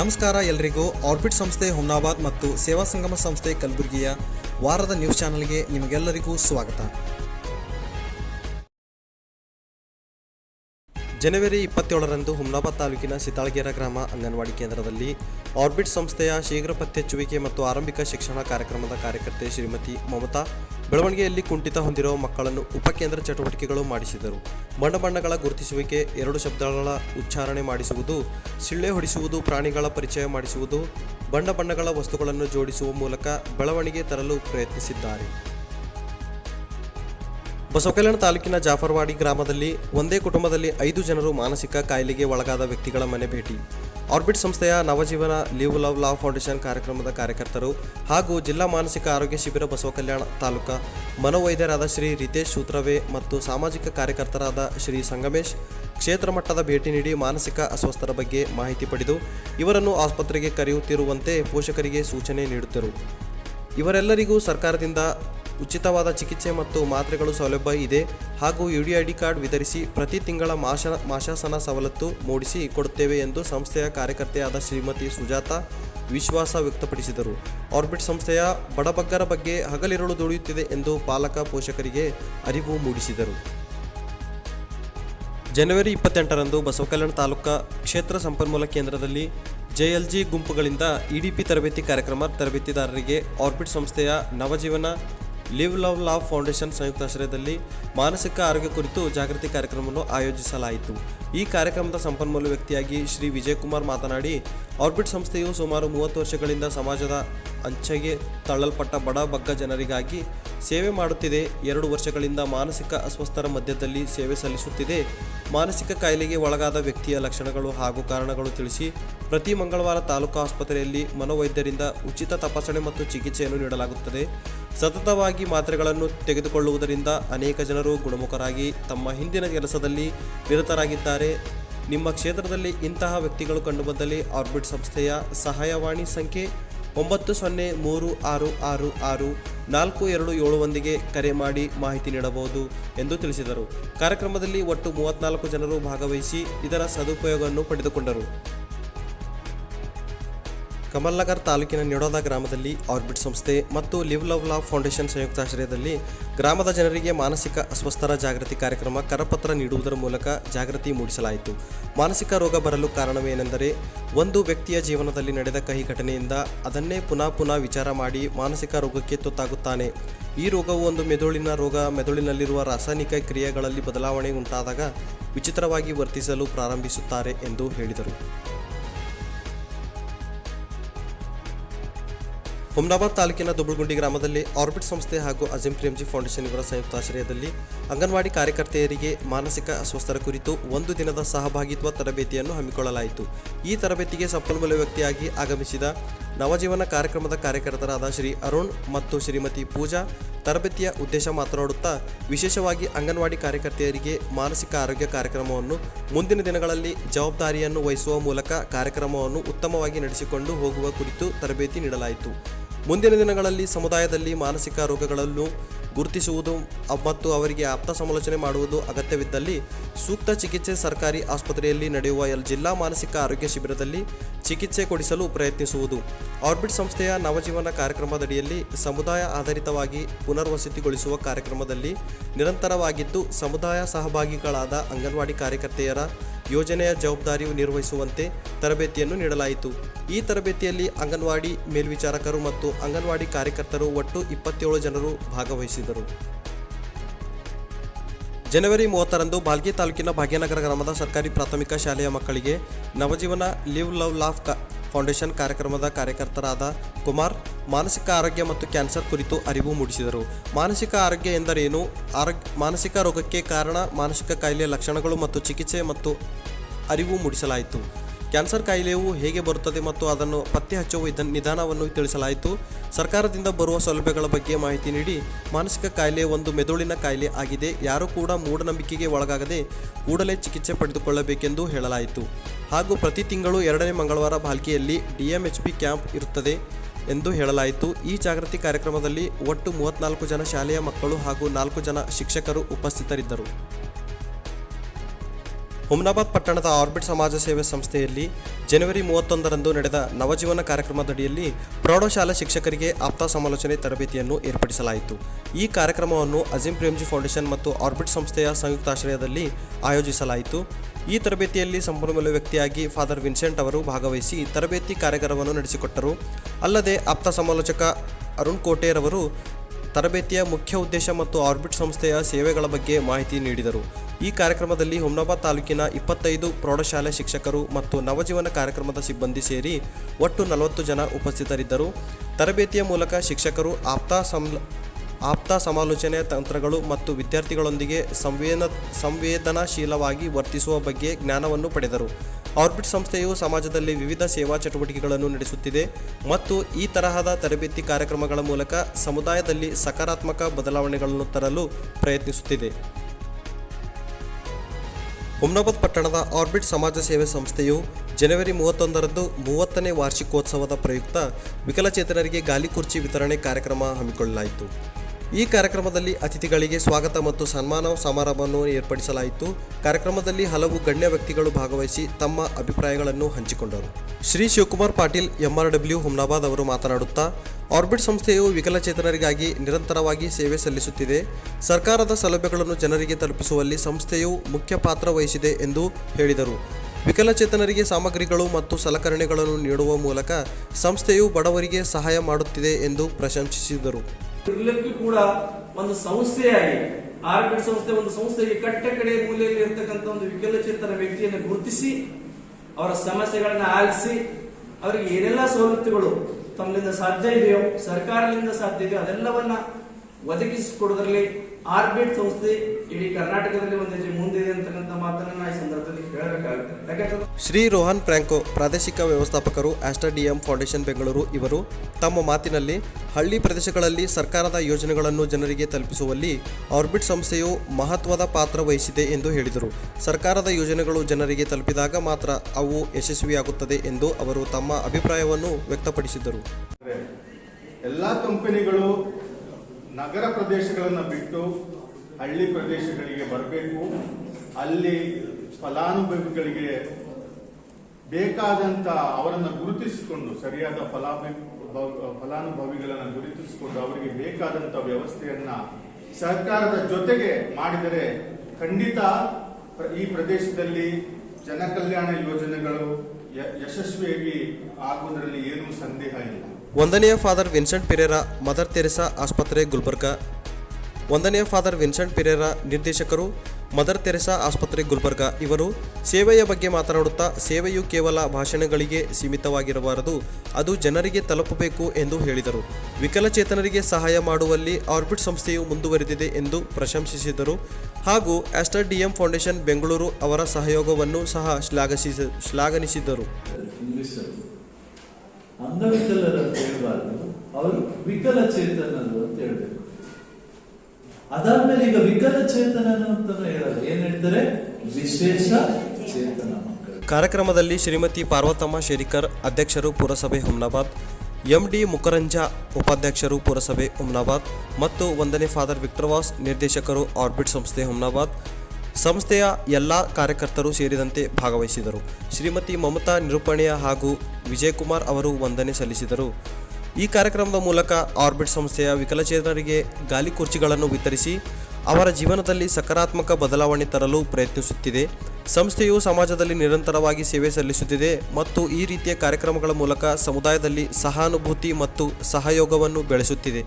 ನಮಸ್ಕಾರ ಎಲ್ರಿಗೂ. ಆರ್ಬಿಟ್ ಸಂಸ್ಥೆ ಹುಮ್ನಾಬಾದ್ ಮತ್ತು ಸೇವಾ ಸಂಗಮ ಸಂಸ್ಥೆ ಕಲಬುರಗಿಯ ವಾರದ ನ್ಯೂಸ್ ಚಾನೆಲ್ಗೆ ನಿಮಗೆಲ್ಲರಿಗೂ ಸ್ವಾಗತ. ಜನವರಿ ಇಪ್ಪತ್ತೇಳರಂದು ಹುಮ್ನಾಬಾದ್ ತಾಲೂಕಿನ ಸಿತಾಳ್ಗೇರ ಗ್ರಾಮ ಅಂಗನವಾಡಿ ಕೇಂದ್ರದಲ್ಲಿ ಆರ್ಬಿಟ್ ಸಂಸ್ಥೆಯ ಶೀಘ್ರ ಪತ್ತೆಚ್ಚುವಿಕೆ ಮತ್ತು ಆರಂಭಿಕ ಶಿಕ್ಷಣ ಕಾರ್ಯಕ್ರಮದ ಕಾರ್ಯಕರ್ತೆ ಶ್ರೀಮತಿ ಮಮತಾ ಬೆಳವಣಿಗೆಯಲ್ಲಿ ಕುಂಠಿತ ಹೊಂದಿರುವ ಮಕ್ಕಳನ್ನು ಉಪಕೇಂದ್ರ ಚಟುವಟಿಕೆಗಳು ಮಾಡಿಸಿದರು. ಬಣ್ಣ ಬಣ್ಣಗಳ ಗುರುತಿಸುವಿಕೆ, ಎರಡು ಶಬ್ದಗಳ ಉಚ್ಚಾರಣೆ ಮಾಡಿಸುವುದು, ಸಿಳ್ಳೆ ಹೊಡಿಸುವುದು, ಪ್ರಾಣಿಗಳ ಪರಿಚಯ ಮಾಡಿಸುವುದು, ಬಣ್ಣ ಬಣ್ಣಗಳ ವಸ್ತುಗಳನ್ನು ಜೋಡಿಸುವ ಮೂಲಕ ಬೆಳವಣಿಗೆ ತರಲು ಪ್ರಯತ್ನಿಸಿದ್ದಾರೆ. ಬಸವಕಲ್ಯಾಣ ತಾಲೂಕಿನ ಜಾಫರ್ವಾಡಿ ಗ್ರಾಮದಲ್ಲಿ ಒಂದೇ ಕುಟುಂಬದಲ್ಲಿ ಐದು ಜನರು ಮಾನಸಿಕ ಕಾಯಿಲೆಗೆ ಒಳಗಾದ ವ್ಯಕ್ತಿಗಳ ಮನೆ ಭೇಟಿ. ಆರ್ಬಿಟ್ ಸಂಸ್ಥೆಯ Navajeevana live love laugh foundation ಕಾರ್ಯಕ್ರಮದ ಕಾರ್ಯಕರ್ತರು ಹಾಗೂ ಜಿಲ್ಲಾ ಮಾನಸಿಕ ಆರೋಗ್ಯ ಶಿಬಿರ ಬಸವಕಲ್ಯಾಣ ತಾಲೂಕಾ ಮನೋವೈದ್ಯರಾದ ಶ್ರೀ ರಿತೇಶ್ ಸೂತ್ರವೇ ಮತ್ತು ಸಾಮಾಜಿಕ ಕಾರ್ಯಕರ್ತರಾದ ಶ್ರೀ ಸಂಗಮೇಶ್ ಕ್ಷೇತ್ರ ಮಟ್ಟದ ಭೇಟಿ ನೀಡಿ ಮಾನಸಿಕ ಅಸ್ವಸ್ಥರ ಬಗ್ಗೆ ಮಾಹಿತಿ ಪಡೆದು ಇವರನ್ನು ಆಸ್ಪತ್ರೆಗೆ ಕರೆಯುತ್ತಿರುವಂತೆ ಪೋಷಕರಿಗೆ ಸೂಚನೆ ನೀಡುತ್ತರು. ಇವರೆಲ್ಲರಿಗೂ ಸರ್ಕಾರದಿಂದ ಉಚಿತವಾದ ಚಿಕಿತ್ಸೆ ಮತ್ತು ಮಾತ್ರೆಗಳು ಸೌಲಭ್ಯ ಇದೆ ಹಾಗೂ U D I D card ವಿತರಿಸಿ ಪ್ರತಿ ತಿಂಗಳ ಮಾಶ ಮಾಶಾಸನ ಸವಲತ್ತು ಮೂಡಿಸಿ ಕೊಡುತ್ತೇವೆ ಎಂದು ಸಂಸ್ಥೆಯ ಕಾರ್ಯಕರ್ತೆಯಾದ ಶ್ರೀಮತಿ ಸುಜಾತ ವಿಶ್ವಾಸ ವ್ಯಕ್ತಪಡಿಸಿದರು. ಆರ್ಬಿಟ್ ಸಂಸ್ಥೆಯ ಬಡಬಗ್ಗರ ಬಗ್ಗೆ ಹಗಲಿರುಳು ದುಡಿಯುತ್ತಿದೆ ಎಂದು ಪಾಲಕ ಪೋಷಕರಿಗೆ ಅರಿವು ಮೂಡಿಸಿದರು. ಜನವರಿ ಇಪ್ಪತ್ತೆಂಟರಂದು ಬಸವಕಲ್ಯಾಣ ತಾಲೂಕಾ ಕ್ಷೇತ್ರ ಸಂಪನ್ಮೂಲ ಕೇಂದ್ರದಲ್ಲಿ ಜೆಎಲ್ಜಿ ಗುಂಪುಗಳಿಂದ ಇಡಿಪಿ ತರಬೇತಿ ಕಾರ್ಯಕ್ರಮ ತರಬೇತಿದಾರರಿಗೆ ಆರ್ಬಿಟ್ ಸಂಸ್ಥೆಯ Navajeevana live love laugh foundation ಸಂಯುಕ್ತ ಆಶ್ರಯದಲ್ಲಿ ಮಾನಸಿಕ ಆರೋಗ್ಯ ಕುರಿತು ಜಾಗೃತಿ ಕಾರ್ಯಕ್ರಮವನ್ನು ಆಯೋಜಿಸಲಾಯಿತು. ಈ ಕಾರ್ಯಕ್ರಮದ ಸಂಪನ್ಮೂಲ ವ್ಯಕ್ತಿಯಾಗಿ ಶ್ರೀ ವಿಜಯಕುಮಾರ್ ಮಾತನಾಡಿ ಆರ್ಬಿಟ್ ಸಂಸ್ಥೆಯು ಸುಮಾರು ಮೂವತ್ತು ವರ್ಷಗಳಿಂದ ಸಮಾಜದ ಅಂಚೆಗೆ ತಳ್ಳಲ್ಪಟ್ಟ ಬಡ ಬಗ್ಗ ಜನರಿಗಾಗಿ ಸೇವೆ ಮಾಡುತ್ತಿದೆ. ಎರಡು ವರ್ಷಗಳಿಂದ ಮಾನಸಿಕ ಅಸ್ವಸ್ಥರ ಮಧ್ಯದಲ್ಲಿ ಸೇವೆ ಸಲ್ಲಿಸುತ್ತಿದೆ. ಮಾನಸಿಕ ಕಾಯಿಲೆಗೆ ಒಳಗಾದ ವ್ಯಕ್ತಿಯ ಲಕ್ಷಣಗಳು ಹಾಗೂ ಕಾರಣಗಳು ತಿಳಿಸಿ, ಪ್ರತಿ ಮಂಗಳವಾರ ತಾಲೂಕು ಆಸ್ಪತ್ರೆಯಲ್ಲಿ ಮನೋವೈದ್ಯರಿಂದ ಉಚಿತ ತಪಾಸಣೆ ಮತ್ತು ಚಿಕಿತ್ಸೆಯನ್ನು ನೀಡಲಾಗುತ್ತದೆ. ಸತತವಾಗಿ ಮಾತ್ರೆಗಳನ್ನು ತೆಗೆದುಕೊಳ್ಳುವುದರಿಂದ ಅನೇಕ ಜನರು ಗುಣಮುಖರಾಗಿ ತಮ್ಮ ಹಿಂದಿನ ಕೆಲಸದಲ್ಲಿ ನಿರತರಾಗಿದ್ದಾರೆ. ನಿಮ್ಮ ಕ್ಷೇತ್ರದಲ್ಲಿ ಇಂತಹ ವ್ಯಕ್ತಿಗಳು ಕಂಡುಬಂದಲ್ಲಿ ಆರ್ಬಿಟ್ ಸಂಸ್ಥೆಯ ಸಹಾಯವಾಣಿ ಸಂಖ್ಯೆ ಒಂಬತ್ತು ಸೊನ್ನೆ ಮೂರು ಆರು ಆರು ಆರು ನಾಲ್ಕು ಎರಡು ಏಳು ಕರೆ ಮಾಡಿ ಮಾಹಿತಿ ನೀಡಬಹುದು ಎಂದು ತಿಳಿಸಿದರು. ಕಾರ್ಯಕ್ರಮದಲ್ಲಿ ಒಟ್ಟು ಮೂವತ್ನಾಲ್ಕು ಜನರು ಭಾಗವಹಿಸಿ ಇದರ ಸದುಪಯೋಗವನ್ನು ಪಡೆದುಕೊಂಡರು. ಕಮಲ್ನಗರ್ ತಾಲೂಕಿನ ನಿಡೋದ ಗ್ರಾಮದಲ್ಲಿ ಆರ್ಬಿಟ್ ಸಂಸ್ಥೆ ಮತ್ತು ಲಿವ್ ಲವ್ ಲಾ ಫೌಂಡೇಶನ್ ಸಂಯುಕ್ತಾಶ್ರಯದಲ್ಲಿ ಗ್ರಾಮದ ಜನರಿಗೆ ಮಾನಸಿಕ ಅಸ್ವಸ್ಥರ ಜಾಗೃತಿ ಕಾರ್ಯಕ್ರಮ ಕರಪತ್ರ ನೀಡುವುದರ ಮೂಲಕ ಜಾಗೃತಿ ಮೂಡಿಸಲಾಯಿತು. ಮಾನಸಿಕ ರೋಗ ಬರಲು ಕಾರಣವೇನೆಂದರೆ ಒಂದು ವ್ಯಕ್ತಿಯ ಜೀವನದಲ್ಲಿ ನಡೆದ ಕಹಿ ಘಟನೆಯಿಂದ ಅದನ್ನೇ ಪುನಃ ಪುನಃ ವಿಚಾರ ಮಾಡಿ ಮಾನಸಿಕ ರೋಗಕ್ಕೆ ತುತ್ತಾಗುತ್ತಾನೆ. ಈ ರೋಗವು ಒಂದು ಮೆದುಳಿನ ರೋಗ, ಮೆದುಳಿನಲ್ಲಿರುವ ರಾಸಾಯನಿಕ ಕ್ರಿಯೆಗಳಲ್ಲಿ ಬದಲಾವಣೆ ಉಂಟಾದಾಗ ವಿಚಿತ್ರವಾಗಿ ವರ್ತಿಸಲು ಪ್ರಾರಂಭಿಸುತ್ತಾರೆ ಎಂದು ಹೇಳಿದರು. ಹುಮ್ನಾಬಾದ್ ತಾಲೂಕಿನ ದುಬ್ಬಳಗುಂಡಿ ಗ್ರಾಮದಲ್ಲಿ ಆರ್ಬಿಟ್ ಸಂಸ್ಥೆ ಹಾಗೂ ಅಜಿಂ ಪ್ರೇಮ್ಜಿ ಫೌಂಡೇಶನ್ ಇವರ ಸಂಯುಕ್ತ ಆಶ್ರಯದಲ್ಲಿ ಅಂಗನವಾಡಿ ಕಾರ್ಯಕರ್ತೆಯರಿಗೆ ಮಾನಸಿಕ ಅಸ್ವಸ್ಥರ ಕುರಿತು ಒಂದು ದಿನದ ಸಹಭಾಗಿತ್ವ ತರಬೇತಿಯನ್ನು ಹಮ್ಮಿಕೊಳ್ಳಲಾಯಿತು. ಈ ತರಬೇತಿಗೆ ಸಂಪನ್ಮೂಲ ವ್ಯಕ್ತಿಯಾಗಿ ಆಗಮಿಸಿದ ನವಜೀವನ ಕಾರ್ಯಕ್ರಮದ ಕಾರ್ಯಕರ್ತರಾದ ಶ್ರೀ ಅರುಣ್ ಮತ್ತು ಶ್ರೀಮತಿ ಪೂಜಾ ತರಬೇತಿಯ ಉದ್ದೇಶ ಮಾತನಾಡುತ್ತಾ ವಿಶೇಷವಾಗಿ ಅಂಗನವಾಡಿ ಕಾರ್ಯಕರ್ತೆಯರಿಗೆ ಮಾನಸಿಕ ಆರೋಗ್ಯ ಕಾರ್ಯಕ್ರಮವನ್ನು ಮುಂದಿನ ದಿನಗಳಲ್ಲಿ ಜವಾಬ್ದಾರಿಯನ್ನು ವಹಿಸುವ ಮೂಲಕ ಕಾರ್ಯಕ್ರಮವನ್ನು ಉತ್ತಮವಾಗಿ ನಡೆಸಿಕೊಂಡು ಹೋಗುವ ಕುರಿತು ತರಬೇತಿ ನೀಡಲಾಯಿತು. ಮುಂದಿನ ದಿನಗಳಲ್ಲಿ ಸಮುದಾಯದಲ್ಲಿ ಮಾನಸಿಕ ರೋಗಗಳನ್ನು ಗುರುತಿಸುವುದು ಮತ್ತು ಅವರಿಗೆ ಆಪ್ತ ಸಮಾಲೋಚನೆ ಮಾಡುವುದು ಅಗತ್ಯವಿದ್ದಲ್ಲಿ ಸೂಕ್ತ ಚಿಕಿತ್ಸೆ ಸರ್ಕಾರಿ ಆಸ್ಪತ್ರೆಯಲ್ಲಿ ನಡೆಯುವ ಎಲ್ ಜಿಲ್ಲಾ ಮಾನಸಿಕ ಆರೋಗ್ಯ ಶಿಬಿರದಲ್ಲಿ ಚಿಕಿತ್ಸೆ ಕೊಡಿಸಲು ಪ್ರಯತ್ನಿಸುವುದು. ಆರ್ಬಿಟ್ ಸಂಸ್ಥೆಯ ನವಜೀವನ ಕಾರ್ಯಕ್ರಮದಡಿಯಲ್ಲಿ ಸಮುದಾಯ ಆಧಾರಿತವಾಗಿ ಪುನರ್ವಸತಿಗೊಳಿಸುವ ಕಾರ್ಯಕ್ರಮದಲ್ಲಿ ನಿರಂತರವಾಗಿದ್ದು ಸಮುದಾಯ ಸಹಭಾಗಿಗಳಾದ ಅಂಗನವಾಡಿ ಕಾರ್ಯಕರ್ತೆಯರ ಯೋಜನೆಯ ಜವಾಬ್ದಾರಿಯು ನಿರ್ವಹಿಸುವಂತೆ ತರಬೇತಿಯನ್ನು ನೀಡಲಾಯಿತು. ಈ ತರಬೇತಿಯಲ್ಲಿ ಅಂಗನವಾಡಿ ಮೇಲ್ವಿಚಾರಕರು ಮತ್ತು ಅಂಗನವಾಡಿ ಕಾರ್ಯಕರ್ತರು ಒಟ್ಟು ಇಪ್ಪತ್ತೇಳು ಜನರು ಭಾಗವಹಿಸಿದರು. ಜನವರಿ ಮೂವತ್ತರಂದು ಬಾಲ್ಗಿ ತಾಲೂಕಿನ ಭಾಗ್ಯನಗರ ಗ್ರಾಮದ ಸರ್ಕಾರಿ ಪ್ರಾಥಮಿಕ ಶಾಲೆಯ ಮಕ್ಕಳಿಗೆ Navajeevana live love laugh foundation ಕಾರ್ಯಕ್ರಮದ ಕಾರ್ಯಕರ್ತರಾದ ಕುಮಾರ್, ಮಾನಸಿಕ ಆರೋಗ್ಯ ಮತ್ತು ಕ್ಯಾನ್ಸರ್ ಕುರಿತು ಅರಿವು ಮೂಡಿಸಿದರು. ಮಾನಸಿಕ ಆರೋಗ್ಯ ಎಂದರೇನು? ಆರೋಗ್ಯ ಮಾನಸಿಕ ರೋಗಕ್ಕೆ ಕಾರಣ ಮಾನಸಿಕ ಕಾಯಿಲೆಯ ಲಕ್ಷಣಗಳು ಮತ್ತು ಚಿಕಿತ್ಸೆ ಮತ್ತು ಅರಿವು ಮೂಡಿಸಲಾಯಿತು. ಕ್ಯಾನ್ಸರ್ ಕಾಯಿಲೆಯು ಹೇಗೆ ಬರುತ್ತದೆ ಮತ್ತು ಅದನ್ನು ಪತ್ತೆ ಹಚ್ಚುವ ನಿಧಾನವನ್ನು ತಿಳಿಸಲಾಯಿತು. ಸರ್ಕಾರದಿಂದ ಬರುವ ಸೌಲಭ್ಯಗಳ ಬಗ್ಗೆ ಮಾಹಿತಿ ನೀಡಿ, ಮಾನಸಿಕ ಕಾಯಿಲೆ ಒಂದು ಮೆದುಳಿನ ಕಾಯಿಲೆ ಆಗಿದೆ. ಯಾರೂ ಕೂಡ ಮೂಢನಂಬಿಕೆಗೆ ಒಳಗಾಗದೆ ಕೂಡಲೇ ಚಿಕಿತ್ಸೆ ಪಡೆದುಕೊಳ್ಳಬೇಕೆಂದು ಹೇಳಲಾಯಿತು. ಹಾಗೂ ಪ್ರತಿ ತಿಂಗಳು ಎರಡನೇ ಮಂಗಳವಾರ ಬಾಲ್ಕಿಯಲ್ಲಿ ಡಿಎಂಎಚ್ಪಿ ಕ್ಯಾಂಪ್ ಇರುತ್ತದೆ ಎಂದು ಹೇಳಲಾಯಿತು. ಈ ಜಾಗೃತಿ ಕಾರ್ಯಕ್ರಮದಲ್ಲಿ ಒಟ್ಟು ಮೂವತ್ನಾಲ್ಕು ಜನ ಶಾಲೆಯ ಮಕ್ಕಳು ಹಾಗೂ ನಾಲ್ಕು ಜನ ಶಿಕ್ಷಕರು ಉಪಸ್ಥಿತರಿದ್ದರು. ಹುಮ್ನಾಬಾದ್ ಪಟ್ಟಣದ ಆರ್ಬಿಟ್ ಸಮಾಜ ಸೇವೆ ಸಂಸ್ಥೆಯಲ್ಲಿ ಜನವರಿ ಮೂವತ್ತೊಂದರಂದು ನಡೆದ ನವಜೀವನ ಕಾರ್ಯಕ್ರಮದಡಿಯಲ್ಲಿ ಪ್ರೌಢಶಾಲಾ ಶಿಕ್ಷಕರಿಗೆ ಆಪ್ತ ಸಮಾಲೋಚನೆ ತರಬೇತಿಯನ್ನು ಏರ್ಪಡಿಸಲಾಯಿತು. ಈ ಕಾರ್ಯಕ್ರಮವನ್ನು ಅಜಿಂ ಪ್ರೇಮ್ಜಿ ಫೌಂಡೇಶನ್ ಮತ್ತು ಆರ್ಬಿಟ್ ಸಂಸ್ಥೆಯ ಸಂಯುಕ್ತಾಶ್ರಯದಲ್ಲಿ ಆಯೋಜಿಸಲಾಯಿತು. ಈ ತರಬೇತಿಯಲ್ಲಿ ಸಂಪನ್ಮೂಲ ವ್ಯಕ್ತಿಯಾಗಿ ಫಾದರ್ ವಿನ್ಸೆಂಟ್ ಅವರು ಭಾಗವಹಿಸಿ ತರಬೇತಿ ಕಾರ್ಯಕ್ರಮವನ್ನು ನಡೆಸಿಕೊಟ್ಟರು. ಅಲ್ಲದೆ ಆಪ್ತ ಸಮಾಲೋಚಕ ಅರುಣ್ ಕೋಟೆರವರು ತರಬೇತಿಯ ಮುಖ್ಯ ಉದ್ದೇಶ ಮತ್ತು ಆರ್ಬಿಟ್ ಸಂಸ್ಥೆಯ ಸೇವೆಗಳ ಬಗ್ಗೆ ಮಾಹಿತಿ ನೀಡಿದರು. ಈ ಕಾರ್ಯಕ್ರಮದಲ್ಲಿ ಹುಮ್ನಾಬಾದ್ ತಾಲೂಕಿನ ಇಪ್ಪತ್ತೈದು ಪ್ರೌಢಶಾಲೆ ಶಿಕ್ಷಕರು ಮತ್ತು ನವಜೀವನ ಕಾರ್ಯಕ್ರಮದ ಸಿಬ್ಬಂದಿ ಸೇರಿ ಒಟ್ಟು ನಲವತ್ತು ಜನ ಉಪಸ್ಥಿತರಿದ್ದರು. ತರಬೇತಿಯ ಮೂಲಕ ಶಿಕ್ಷಕರು ಆಪ್ತ ಸಂಲ, ಆಪ್ತ ಸಮಾಲೋಚನೆ ತಂತ್ರಗಳು ಮತ್ತು ವಿದ್ಯಾರ್ಥಿಗಳೊಂದಿಗೆ ಸಂವೇದ, ಸಂವೇದನಾಶೀಲವಾಗಿ ವರ್ತಿಸುವ ಬಗ್ಗೆ ಜ್ಞಾನವನ್ನು ಪಡೆದರು. ಆರ್ಬಿಟ್ ಸಂಸ್ಥೆಯು ಸಮಾಜದಲ್ಲಿ ವಿವಿಧ ಸೇವಾ ಚಟುವಟಿಕೆಗಳನ್ನು ನಡೆಸುತ್ತಿದೆ ಮತ್ತು ಈ ತರಹದ ತರಬೇತಿ ಕಾರ್ಯಕ್ರಮಗಳ ಮೂಲಕ ಸಮುದಾಯದಲ್ಲಿ ಸಕಾರಾತ್ಮಕ ಬದಲಾವಣೆಗಳನ್ನು ತರಲು ಪ್ರಯತ್ನಿಸುತ್ತಿದೆ. ಹುಮ್ನಾಬಾದ್ ಪಟ್ಟಣದ ಆರ್ಬಿಟ್ ಸಮಾಜ ಸೇವೆ ಸಂಸ್ಥೆಯು ಜನವರಿ ಮೂವತ್ತೊಂದರಂದು ಮೂವತ್ತನೇ ವಾರ್ಷಿಕೋತ್ಸವದ ಪ್ರಯುಕ್ತ ವಿಕಲಚೇತನರಿಗೆ ಗಾಲಿ ಕುರ್ಚಿ ವಿತರಣೆ ಕಾರ್ಯಕ್ರಮ ಹಮ್ಮಿಕೊಳ್ಳಲಾಯಿತು. ಈ ಕಾರ್ಯಕ್ರಮದಲ್ಲಿ ಅತಿಥಿಗಳಿಗೆ ಸ್ವಾಗತ ಮತ್ತು ಸನ್ಮಾನ ಸಮಾರಂಭವನ್ನು ಏರ್ಪಡಿಸಲಾಯಿತು. ಕಾರ್ಯಕ್ರಮದಲ್ಲಿ ಹಲವು ಗಣ್ಯ ವ್ಯಕ್ತಿಗಳು ಭಾಗವಹಿಸಿ ತಮ್ಮ ಅಭಿಪ್ರಾಯಗಳನ್ನು ಹಂಚಿಕೊಂಡರು. ಶ್ರೀ ಶಿವಕುಮಾರ್ ಪಾಟೀಲ್, ಎಂಆರ್ಡಬ್ಲ್ಯೂ ಹುಮ್ನಾಬಾದ್ ಅವರು ಮಾತನಾಡುತ್ತಾ, ಆರ್ಬಿಟ್ ಸಂಸ್ಥೆಯು ವಿಕಲಚೇತನರಿಗಾಗಿ ನಿರಂತರವಾಗಿ ಸೇವೆ ಸಲ್ಲಿಸುತ್ತಿದೆ. ಸರ್ಕಾರದ ಸೌಲಭ್ಯಗಳನ್ನು ಜನರಿಗೆ ತಲುಪಿಸುವಲ್ಲಿ ಸಂಸ್ಥೆಯು ಮುಖ್ಯ ಪಾತ್ರ ವಹಿಸಿದೆ ಎಂದು ಹೇಳಿದರು. ವಿಕಲಚೇತನರಿಗೆ ಸಾಮಗ್ರಿಗಳು ಮತ್ತು ಸಲಕರಣೆಗಳನ್ನು ನೀಡುವ ಮೂಲಕ ಸಂಸ್ಥೆಯು ಬಡವರಿಗೆ ಸಹಾಯ ಮಾಡುತ್ತಿದೆ ಎಂದು ಪ್ರಶಂಸಿಸಿದರು. ಇರ್ಲಿಕ್ಕೂ ಕೂಡ ಒಂದು ಸಂಸ್ಥೆಯಾಗಿ ಆರ್ಬಿಟ್ ಸಂಸ್ಥೆ ಒಂದು ಸಂಸ್ಥೆಗೆ ಕಟ್ಟ ಕಡೆ ಮೂಲೆಯಲ್ಲಿ ಇರ್ತಕ್ಕಂಥ ಒಂದು ವಿಕಲಚೇತನ ವ್ಯಕ್ತಿಯನ್ನು ಗುರುತಿಸಿ, ಅವರ ಸಮಸ್ಯೆಗಳನ್ನ ಆಲಿಸಿ, ಅವರಿಗೆ ಏನೆಲ್ಲ ಸವಲತ್ತುಗಳು ತಮ್ಮಿಂದ ಸಾಧ್ಯ ಇದೆಯೋ, ಸರ್ಕಾರದಿಂದ ಸಾಧ್ಯ ಇದೆಯೋ, ಅದೆಲ್ಲವನ್ನ ಒದಗಿಸಿಕೊಡೋದ್ರಲ್ಲಿ ಆರ್ಬಿಟ್ ಸಂಸ್ಥೆ ಇಡೀ ಕರ್ನಾಟಕದಲ್ಲಿ ಒಂದು ಮುಂದಿದೆ ಅಂತಕ್ಕಂಥ ಮಾತನ್ನ ಶ್ರೀ ರೋಹನ್ ಫ್ರಾಂಕೋ ಪ್ರಾದೇಶಿಕ ವ್ಯವಸ್ಥಾಪಕರು ಆಸ್ಟರ್ ಡಿಎಂ ಫೌಂಡೇಶನ್ ಬೆಂಗಳೂರು ಇವರು ತಮ್ಮ ಮಾತಿನಲ್ಲಿ ಹಳ್ಳಿ ಪ್ರದೇಶಗಳಲ್ಲಿ ಸರ್ಕಾರದ ಯೋಜನೆಗಳನ್ನು ಜನರಿಗೆ ತಲುಪಿಸುವಲ್ಲಿ ಆರ್ಬಿಟ್ ಸಂಸ್ಥೆಯು ಮಹತ್ವದ ಪಾತ್ರ ವಹಿಸಿದೆ ಎಂದು ಹೇಳಿದರು. ಸರ್ಕಾರದ ಯೋಜನೆಗಳು ಜನರಿಗೆ ತಲುಪಿದಾಗ ಮಾತ್ರ ಅವು ಯಶಸ್ವಿಯಾಗುತ್ತದೆ ಎಂದು ಅವರು ತಮ್ಮ ಅಭಿಪ್ರಾಯವನ್ನು ವ್ಯಕ್ತಪಡಿಸಿದರು. ಎಲ್ಲ ಕಂಪನಿಗಳು ನಗರ ಪ್ರದೇಶಗಳನ್ನು ಬಿಟ್ಟು ಹಳ್ಳಿ ಪ್ರದೇಶಗಳಿಗೆ ಬರಬೇಕು. ಅಲ್ಲಿ ಫಲಾನುಭವಿಗಳಿಗೆ ಬೇಕಾದಂತ ಅವರನ್ನು ಗುರುತಿಸಿಕೊಂಡು, ಸರಿಯಾದ ಫಲಾನುಭವಿಗಳನ್ನು ಗುರುತಿಸಿಕೊಂಡು ಅವರಿಗೆ ಬೇಕಾದಂತ ವ್ಯವಸ್ಥೆಯನ್ನ ಸರ್ಕಾರದ ಜೊತೆಗೆ ಮಾಡಿದರೆ ಖಂಡಿತ ಈ ಪ್ರದೇಶದಲ್ಲಿ ಜನಕಲ್ಯಾಣ ಯೋಜನೆಗಳು ಯಶಸ್ವಿಯಾಗಿ ಆಗುವುದರಲ್ಲಿ ಏನೂ ಸಂದೇಹ ಇಲ್ಲ. ಒಂದನೆಯ father Vincent Pereira, mother Teresa ಆಸ್ಪತ್ರೆ ಗುಲ್ಬರ್ಗ. ಒಂದನೆಯ ಫಾದರ್ ವಿನ್ಸೆಂಟ್ ಪಿರೇರಾ ನಿರ್ದೇಶಕರು ಮದರ್ ತೆರೆಸಾ ಆಸ್ಪತ್ರೆ ಗುಲ್ಬರ್ಗ. ಇವರು ಸೇವೆಯ ಬಗ್ಗೆ ಮಾತನಾಡುತ್ತಾ ಸೇವೆಯು ಕೇವಲ ಭಾಷಣಗಳಿಗೆ ಸೀಮಿತವಾಗಿರಬಾರದು, ಅದು ಜನರಿಗೆ ತಲುಪಬೇಕು ಎಂದು ಹೇಳಿದರು. ವಿಕಲಚೇತನರಿಗೆ ಸಹಾಯ ಮಾಡುವಲ್ಲಿ ಆರ್ಬಿಟ್ ಸಂಸ್ಥೆಯು ಮುಂದುವರೆದಿದೆ ಎಂದು ಪ್ರಶಂಸಿಸಿದರು. ಹಾಗೂ ಆಸ್ಟರ್ ಡಿಎಂ ಫೌಂಡೇಶನ್ ಬೆಂಗಳೂರು ಅವರ ಸಹಯೋಗವನ್ನು ಸಹ ಶ್ಲಾಘಿಸಿ ಶ್ಲಾಘನಿಸಿದರು ಅದಾದ್ಮೇಲೆ ಈಗ ವಿಕಲಚೇತನನು ಅಂತ ಹೇಳ್ತಾರೆ ವಿಶೇಷ ಚೇತನ ಕಾರ್ಯಕ್ರಮದಲ್ಲಿ ಶ್ರೀಮತಿ ಪಾರ್ವತಮ್ಮ ಶೇರಿಕರ್, ಅಧ್ಯಕ್ಷರು ಪುರಸಭೆ ಹುಮ್ನಾಬಾದ್, ಎಂಡಿ ಮುಕರಂಜ ಉಪಾಧ್ಯಕ್ಷರು ಪುರಸಭೆ ಹುಮ್ನಾಬಾದ್ ಮತ್ತು ಒಂದನೇ ಫಾದರ್ ವಿಕ್ಟರ್ವಾಸ್ ನಿರ್ದೇಶಕರು ಆರ್ಬಿಟ್ ಸಂಸ್ಥೆ ಹುಮ್ನಾಬಾದ್. ಸಂಸ್ಥೆಯ ಎಲ್ಲ ಕಾರ್ಯಕರ್ತರು ಸೇರಿದಂತೆ ಭಾಗವಹಿಸಿದರು. ಶ್ರೀಮತಿ ಮಮತಾ ನಿರೂಪಣೆಯ ಹಾಗೂ ವಿಜಯಕುಮಾರ್ ಅವರು ವಂದನೆ ಸಲ್ಲಿಸಿದರು. ಈ ಕಾರ್ಯಕ್ರಮದ ಮೂಲಕ ಆರ್ಬಿಟ್ ಸಂಸ್ಥೆಯ ವಿಕಲಚೇತನರಿಗೆ ಗಾಲಿ ಕುರ್ಚಿಗಳನ್ನು ವಿತರಿಸಿ ಅವರ ಜೀವನದಲ್ಲಿ ಸಕಾರಾತ್ಮಕ ಬದಲಾವಣೆ ತರಲು ಪ್ರಯತ್ನಿಸುತ್ತಿದೆ. ಸಂಸ್ಥೆಯು ಸಮಾಜದಲ್ಲಿ ನಿರಂತರವಾಗಿ ಸೇವೆ ಸಲ್ಲಿಸುತ್ತಿದೆ ಮತ್ತು ಈ ರೀತಿಯ ಕಾರ್ಯಕ್ರಮಗಳ ಮೂಲಕ ಸಮುದಾಯದಲ್ಲಿ ಸಹಾನುಭೂತಿ ಮತ್ತು ಸಹಯೋಗವನ್ನು ಬೆಳೆಸುತ್ತಿದೆ.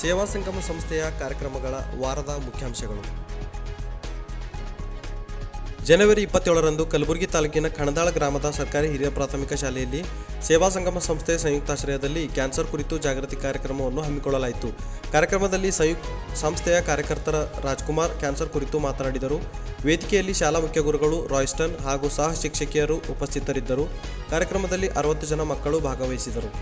ಸೇವಾ ಸಂಗಮ ಸಂಸ್ಥೆಯ ಕಾರ್ಯಕ್ರಮಗಳ ವಾರದ ಮುಖ್ಯಾಂಶಗಳು. ಜನವರಿ ಇಪ್ಪತ್ತೇಳರಂದು ಕಲಬುರಗಿ ತಾಲೂಕಿನ ಕಣದಾಳ ಗ್ರಾಮದ ಸರ್ಕಾರಿ ಹಿರಿಯ ಪ್ರಾಥಮಿಕ ಶಾಲೆಯಲ್ಲಿ ಸೇವಾ ಸಂಗಮ ಸಂಸ್ಥೆ ಸಂಯುಕ್ತಾಶ್ರಯದಲ್ಲಿ ಕ್ಯಾನ್ಸರ್ ಕುರಿತು ಜಾಗೃತಿ ಕಾರ್ಯಕ್ರಮವನ್ನು ಹಮ್ಮಿಕೊಳ್ಳಲಾಯಿತು. ಕಾರ್ಯಕ್ರಮದಲ್ಲಿ ಸಂಯುಕ್, ಸಂಸ್ಥೆಯ ಕಾರ್ಯಕರ್ತರ ರಾಜ್ಕುಮಾರ್ ಕ್ಯಾನ್ಸರ್ ಕುರಿತು ಮಾತನಾಡಿದರು. ವೇದಿಕೆಯಲ್ಲಿ ಶಾಲಾ ಮುಖ್ಯ ಗುರುಗಳು ರಾಯ್ಸ್ಟನ್ ಹಾಗೂ ಸಹ ಶಿಕ್ಷಕಿಯರು ಉಪಸ್ಥಿತರಿದ್ದರು. ಕಾರ್ಯಕ್ರಮದಲ್ಲಿ ಅರವತ್ತು ಜನ ಮಕ್ಕಳು ಭಾಗವಹಿಸಿದರು.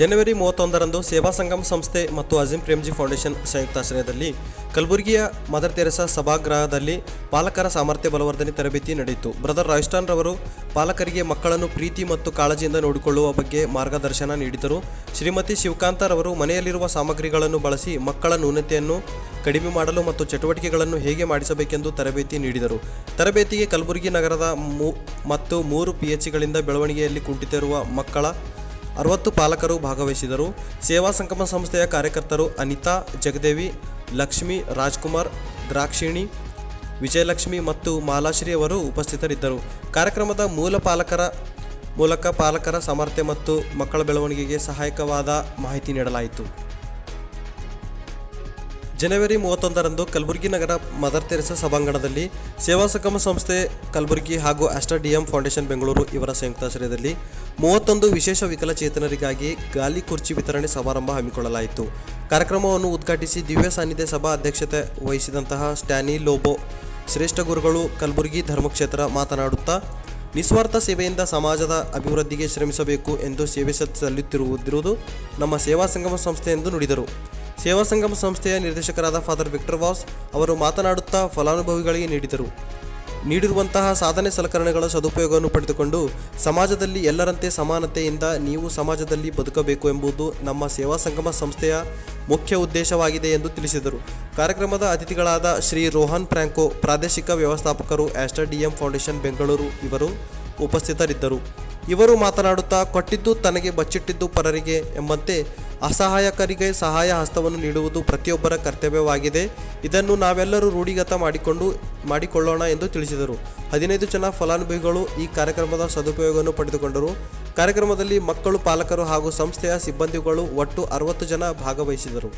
ಜನವರಿ ಮೂವತ್ತೊಂದರಂದು ಸೇವಾ ಸಂಗಮ ಸಂಸ್ಥೆ ಮತ್ತು ಅಜಿಂ ಪ್ರೇಮ್ಜಿ ಫೌಂಡೇಶನ್ ಸಂಯುಕ್ತಾಶ್ರಯದಲ್ಲಿ ಕಲಬುರಗಿಯ ಮದರ್ ತೆರೆಸಾ ಸಭಾಗೃಹದಲ್ಲಿ ಪಾಲಕರ ಸಾಮರ್ಥ್ಯ ಬಲವರ್ಧನೆ ತರಬೇತಿ ನಡೆಯಿತು. ಬ್ರದರ್ ರಾಯ್ಸ್ಟಾನ್ ರವರು ಪಾಲಕರಿಗೆ ಮಕ್ಕಳನ್ನು ಪ್ರೀತಿ ಮತ್ತು ಕಾಳಜಿಯಿಂದ ನೋಡಿಕೊಳ್ಳುವ ಬಗ್ಗೆ ಮಾರ್ಗದರ್ಶನ ನೀಡಿದರು. ಶ್ರೀಮತಿ ಶಿವಕಾಂತರವರು ಮನೆಯಲ್ಲಿರುವ ಸಾಮಗ್ರಿಗಳನ್ನು ಬಳಸಿ ಮಕ್ಕಳ ನ್ಯೂನತೆಯನ್ನು ಕಡಿಮೆ ಮಾಡಲು ಮತ್ತು ಚಟುವಟಿಕೆಗಳನ್ನು ಹೇಗೆ ಮಾಡಿಸಬೇಕೆಂದು ತರಬೇತಿ ನೀಡಿದರು. ತರಬೇತಿಗೆ ಕಲಬುರಗಿ ನಗರದ ಮತ್ತು ಮೂರು ಪಿಎಚ್ಗಳಿಂದ ಬೆಳವಣಿಗೆಯಲ್ಲಿ ಕುಂಟಿತಿರುವ ಮಕ್ಕಳ ಅರವತ್ತು ಪಾಲಕರು ಭಾಗವಹಿಸಿದರು. ಸೇವಾ ಸಂಗಮ ಸಂಸ್ಥೆಯ ಕಾರ್ಯಕರ್ತರು ಅನಿತಾ, ಜಗದೇವಿ, ಲಕ್ಷ್ಮಿ, ರಾಜ್ಕುಮಾರ್, ದ್ರಾಕ್ಷಿಣಿ, ವಿಜಯಲಕ್ಷ್ಮಿ ಮತ್ತು ಮಾಲಾಶ್ರೀ ಅವರು ಉಪಸ್ಥಿತರಿದ್ದರು. ಕಾರ್ಯಕ್ರಮದ ಮೂಲ ಪಾಲಕರ, ಮೂಲಕ ಪಾಲಕರ ಸಾಮರ್ಥ್ಯ ಮತ್ತು ಮಕ್ಕಳ ಬೆಳವಣಿಗೆಗೆ ಸಹಾಯಕವಾದ ಮಾಹಿತಿ ನೀಡಲಾಯಿತು. ಜನವರಿ ಮೂವತ್ತೊಂದರಂದು ಕಲಬುರಗಿ ನಗರ ಮದರ್ ತೆರೆಸಾ ಸಭಾಂಗಣದಲ್ಲಿ ಸೇವಾ ಸಂಗಮ ಸಂಸ್ಥೆ ಕಲಬುರಗಿ ಹಾಗೂ ಡಿಎಂ ಫೌಂಡೇಶನ್ ಬೆಂಗಳೂರು ಇವರ ಸಂಯುಕ್ತಾಶ್ರಯದಲ್ಲಿ ಮೂವತ್ತೊಂದು ವಿಶೇಷ ವಿಕಲಚೇತನರಿಗಾಗಿ ಗಾಲಿ ಕುರ್ಚಿ ವಿತರಣೆ ಸಮಾರಂಭ ಹಮ್ಮಿಕೊಳ್ಳಲಾಯಿತು. ಕಾರ್ಯಕ್ರಮವನ್ನು ಉದ್ಘಾಟಿಸಿ ದಿವ್ಯ ಸಾನ್ನಿಧ್ಯ ಸಭಾ ಅಧ್ಯಕ್ಷತೆ ವಹಿಸಿದಂತಹ ಸ್ಟ್ಯಾನಿ ಲೋಬೋ, ಶ್ರೇಷ್ಠ ಗುರುಗಳು ಕಲಬುರಗಿ ಧರ್ಮಕ್ಷೇತ್ರ ಮಾತನಾಡುತ್ತಾ, ನಿಸ್ವಾರ್ಥ ಸೇವೆಯಿಂದ ಸಮಾಜದ ಅಭಿವೃದ್ಧಿಗೆ ಶ್ರಮಿಸಬೇಕು ಎಂದು ಸೇವೆ ಸಲ್ಲಿಸುತ್ತಿರುವುದು ನಮ್ಮ ಸೇವಾ ಸಂಗಮ ಸಂಸ್ಥೆ ಎಂದು ನುಡಿದರು. ಸೇವಾ ಸಂಗಮ ಸಂಸ್ಥೆಯ ನಿರ್ದೇಶಕರಾದ ಫಾದರ್ ವಿಕ್ಟರ್ ವಾಸ್ ಅವರು ಮಾತನಾಡುತ್ತಾ ಫಲಾನುಭವಿಗಳಿಗೆ ನೀಡಿದರು. ನೀಡಿರುವಂತಹ ಸಾಧನೆ ಸಲಕರಣೆಗಳ ಸದುಪಯೋಗವನ್ನು ಪಡೆದುಕೊಂಡು ಸಮಾಜದಲ್ಲಿ ಎಲ್ಲರಂತೆ ಸಮಾನತೆಯಿಂದ ನೀವು ಸಮಾಜದಲ್ಲಿ ಬದುಕಬೇಕು ಎಂಬುದು ನಮ್ಮ ಸೇವಾ ಸಂಗಮ ಸಂಸ್ಥೆಯ ಮುಖ್ಯ ಉದ್ದೇಶವಾಗಿದೆ ಎಂದು ತಿಳಿಸಿದರು. ಕಾರ್ಯಕ್ರಮದ ಅತಿಥಿಗಳಾದ ಶ್ರೀ ರೋಹನ್ ಫ್ರಾಂಕೋ ಪ್ರಾದೇಶಿಕ ವ್ಯವಸ್ಥಾಪಕರು ಆಸ್ಟರ್ ಡಿಎಂ ಫೌಂಡೇಶನ್ ಬೆಂಗಳೂರು ಇವರು ಉಪಸ್ಥಿತರಿದ್ದರು. ಇವರು ಮಾತನಾಡುತ್ತಾ ಕೊಟ್ಟಿದ್ದು ತನಗೆ ಬಚ್ಚಿಟ್ಟಿದ್ದು ಪರರಿಗೆ ಎಂಬಂತೆ ಅಸಹಾಯಕರಿಗೆ ಸಹಾಯ ಹಸ್ತವನ್ನು ನೀಡುವುದು ಪ್ರತಿಯೊಬ್ಬರ ಕರ್ತವ್ಯವಾಗಿದೆ. ಇದನ್ನು ನಾವೆಲ್ಲರೂ ರೂಢಿಗತ ಮಾಡಿಕೊಂಡು, ಮಾಡಿಕೊಳ್ಳೋಣ ಎಂದು ತಿಳಿಸಿದರು. ಹದಿನೈದು ಜನ ಫಲಾನುಭವಿಗಳು ಈ ಕಾರ್ಯಕ್ರಮದ ಸದುಪಯೋಗವನ್ನು ಪಡೆದುಕೊಂಡರು. ಕಾರ್ಯಕ್ರಮದಲ್ಲಿ ಮಕ್ಕಳು, ಪಾಲಕರು ಹಾಗೂ ಸಂಸ್ಥೆಯ ಸಿಬ್ಬಂದಿಗಳು ಒಟ್ಟು ಅರವತ್ತು ಜನ ಭಾಗವಹಿಸಿದರು.